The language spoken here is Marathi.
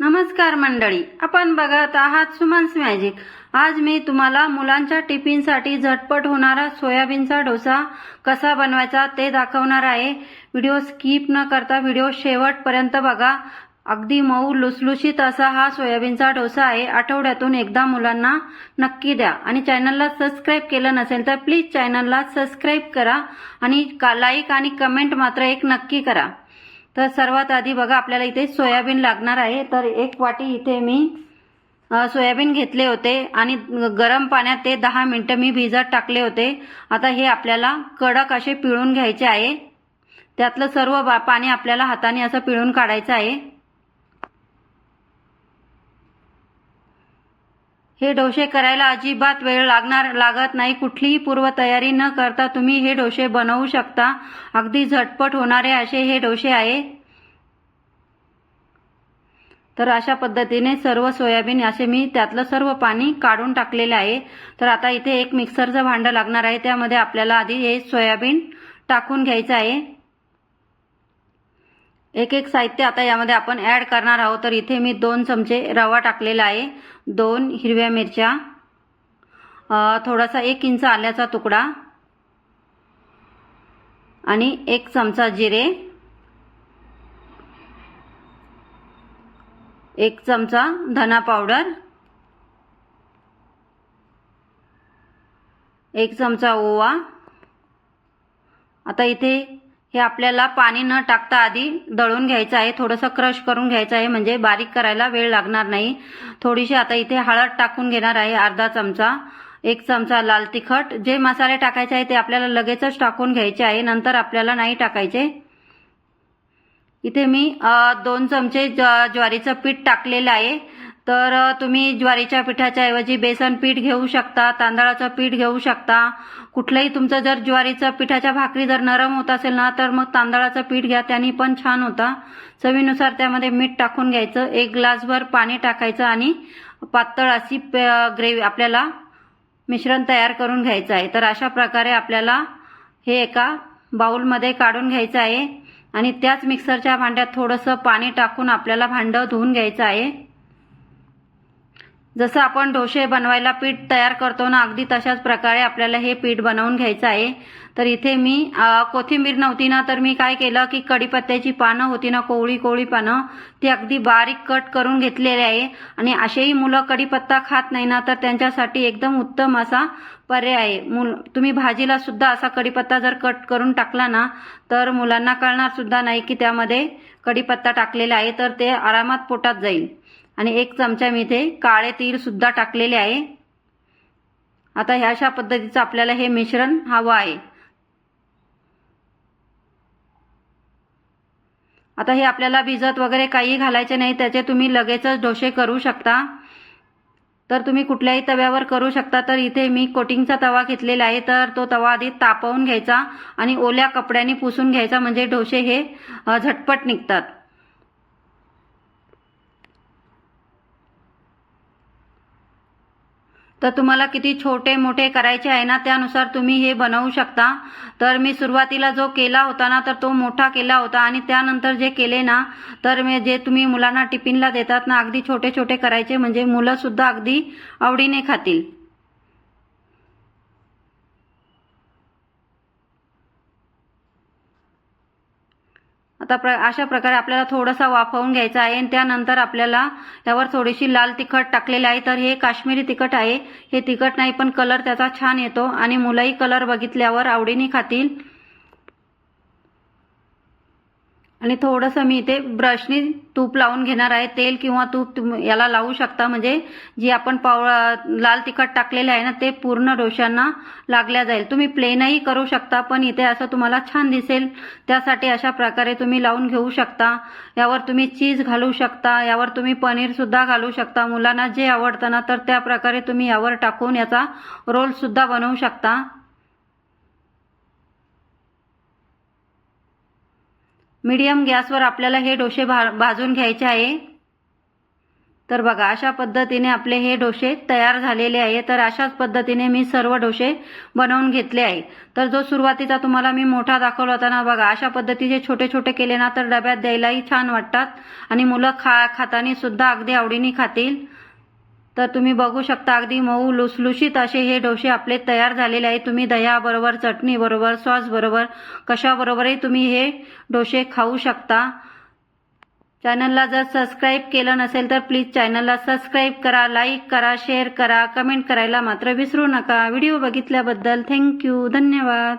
नमस्कार मंडळी आपण बघत आहात सुमन्स मॅजिक. आज मी तुम्हाला मुलांच्या टिफिनसाठी झटपट होणारा सोयाबीनचा डोसा कसा बनवायचा ते दाखवणार आहे. व्हिडिओ स्किप न करता व्हिडिओ शेवटपर्यंत बघा. अगदी मऊ लुसलुशीत असा हा सोयाबीनचा डोसा आहे. आठवड्यातून एकदा मुलांना नक्की द्या. आणि चॅनलला सबस्क्राईब केलं नसेल तर प्लीज चॅनलला सबस्क्राईब करा आणि का लाईक आणि कमेंट मात्र एक नक्की करा. तर सर्वात आधी बघा आपल्याला इथे सोयाबीन लागणार आहे. तर एक वाटी इथे मी सोयाबीन घेतले होते आणि गरम पाण्यात ते दहा मिनटं मी भिजत टाकले होते. आता हे आपल्याला कडक असे पिळून घ्यायचे आहे. त्यातलं सर्व बा- पाणी आपल्याला हाताने असं पिळून काढायचं आहे. हे डोसे करायला अजिबात वेळ लागणार लागत नाही. कुठलीही पूर्वतयारी न करता तुम्ही हे डोसे बनवू शकता. अगदी झटपट होणारे असे हे डोसे आहे. तर अशा पद्धतीने सर्व सोयाबीन असे मी त्यातलं सर्व पाणी काढून टाकलेले आहे. तर आता इथे एक मिक्सरचं भांडं लागणार आहे. त्यामध्ये आपल्याला आधी हे सोयाबीन टाकून घ्यायचं आहे. एक एक साहित्य आता यामध्ये आपण ऍड करणार आहोत. तर इथे मी दोन चमचे रवा टाकलेला आहे. दोन हिरव्या मिरच्या थोडासा एक इंच आल्याचा तुकडा आणि एक चमचा जिरे एक चमचा धना पावडर एक चमचा ओवा. आता इथे हे आपल्याला पाणी न टाकता आधी दळून घ्यायचं आहे. थोडंसं क्रश करून घ्यायचं आहे. म्हणजे बारीक करायला वेळ लागणार नाही. थोडीशी आता इथे हळद टाकून घेणार आहे. अर्धा चमचा एक चमचा लाल तिखट. जे मसाले टाकायचे आहे ते आपल्याला लगेचच टाकून घ्यायचे आहे. नंतर आपल्याला नाही टाकायचे. इथे मी दोन चमचे ज- ज्वारीचं पीठ टाकलेलं आहे. तर तुम्ही ज्वारीच्या पिठाच्या ऐवजी बेसन पीठ घेऊ शकता तांदळाचं पीठ घेऊ शकता. कुठलंही तुमचं जर ज्वारीचं पिठाच्या भाकरी जर नरम होत असेल ना तर मग तांदळाचं पीठ घ्या त्याने पण छान होता. चवीनुसार त्यामध्ये मीठ टाकून घ्यायचं एक ग्लासभर पाणी टाकायचं आणि पातळ अशी ग्रेव्ही आपल्याला मिश्रण तयार करून घ्यायचं आहे. तर अशा प्रकारे आपल्याला हे एका बाऊलमध्ये काढून घ्यायचं आहे आणि त्याच मिक्सरच्या भांड्यात थोडंसं पाणी टाकून आपल्याला भांडं धुवून घ्यायचं आहे. जसं आपण डोसे बनवायला पीठ तयार करतो ना अगदी तशाच प्रकारे आपल्याला हे पीठ बनवून घ्यायचं आहे. तर इथे मी कोथिंबीर नव्हती ना तर मी काय केलं की कढीपत्त्याची पानं होती ना कोवळी कोवळी पानं ती अगदी बारीक कट करून घेतलेली आहे. आणि असेही मुलं कढीपत्ता खात नाही ना तर त्यांच्यासाठी एकदम उत्तम असा पर्याय आहे. मुल तुम्ही भाजीला सुद्धा असा कढीपत्ता जर कट करून टाकला ना तर मुलांना कळणार सुद्धा नाही की त्यामध्ये कढीपत्ता टाकलेला आहे तर ते आरामात पोटात जाईल. आणि एक चमचा मी इथे काळे तीळ सुद्धा टाकलेले आहे. आता ह्या अशा पद्धतीचं आपल्याला हे मिश्रण हवं आहे. आता हे आपल्याला भिजत वगैरे काही घालायचे नाही त्याचे तुम्ही लगेचच डोसे करू शकता. तर तुम्ही कुठल्याही तव्यावर करू शकता. तर इथे मी कोटिंगचा तवा घेतलेला आहे. तर तो तवा आधी तापवून घ्यायचा आणि ओल्या कपड्याने पुसून घ्यायचा. म्हणजे डोसे हे झटपट निघतात. तर तुम्हाला किती छोटे मोठे करायचे आहे ना त्यानुसार तुम्ही हे बनवू शकता. तर मी सुरुवातीला जो केला होता ना तर तो मोठा केला होता. आणि त्यानंतर जे केले ना तर मी जे तुम्ही मुलांना टिफिनला देतात ना अगदी छोटे छोटे करायचे. म्हणजे मुलंसुद्धा अगदी आवडीने खातील. आता प्र अशा प्रकारे आपल्याला थोडासा वाफवून घ्यायचा आहे आणि त्यानंतर आपल्याला त्यावर थोडीशी लाल तिखट टाकलेली आहे. तर हे काश्मीरी तिखट आहे. हे तिखट नाही पण कलर त्याचा छान येतो. आणि मुलंही कलर बघितल्यावर आवडीने खातील. आणि थोडंसं मी इथे ब्रशनी तूप लावून घेणार आहे. तेल किंवा तूप तुम- याला लावू शकता. म्हणजे जी आपण पाव लाल तिखट टाकलेलं आहे ना ते पूर्ण डोशांना लागल्या जाईल. तुम्ही प्लेनही करू शकता पण इथे असं तुम्हाला छान दिसेल. त्यासाठी अशा प्रकारे तुम्ही लावून घेऊ शकता. यावर तुम्ही चीज घालू शकता. यावर तुम्ही पनीर सुद्धा घालू शकता. मुलांना जे आवडतं ना तर त्या प्रकारे तुम्ही यावर टाकून याचा रोल सुद्धा बनवू शकता. मीडियम गॅसवर आपल्याला हे डोसे भा भाजून घ्यायचे आहे. तर बघा अशा पद्धतीने आपले हे डोसे तयार झालेले आहे. तर अशाच पद्धतीने मी सर्व डोसे बनवून घेतले आहे. तर जो सुरुवातीचा तुम्हाला मी मोठा दाखवला होता ना बघा अशा पद्धतीचे छोटे छोटे केले ना तर डब्यात द्यायलाही छान वाटतात. आणि मुलं खा खातानी सुद्धा अगदी आवडीने खातील. तर तुम्ही बघू शकता अगदी मऊ लुसलुशीत असे हे डोसे आपले तयार झालेले आहे तुम्ही दह्याबरोबर चटणीबरोबर सॉसबरोबर सॉस बरोबर कशाबरोबरही तुम्ही हे डोसे खाऊ शकता. चॅनलला जर सबस्क्राईब केलं नसेल तर प्लीज चॅनलला सबस्क्राईब करा लाईक करा शेअर करा कमेंट करायला मात्र विसरू नका. व्हिडिओ बघितल्याबद्दल थँक्यू धन्यवाद.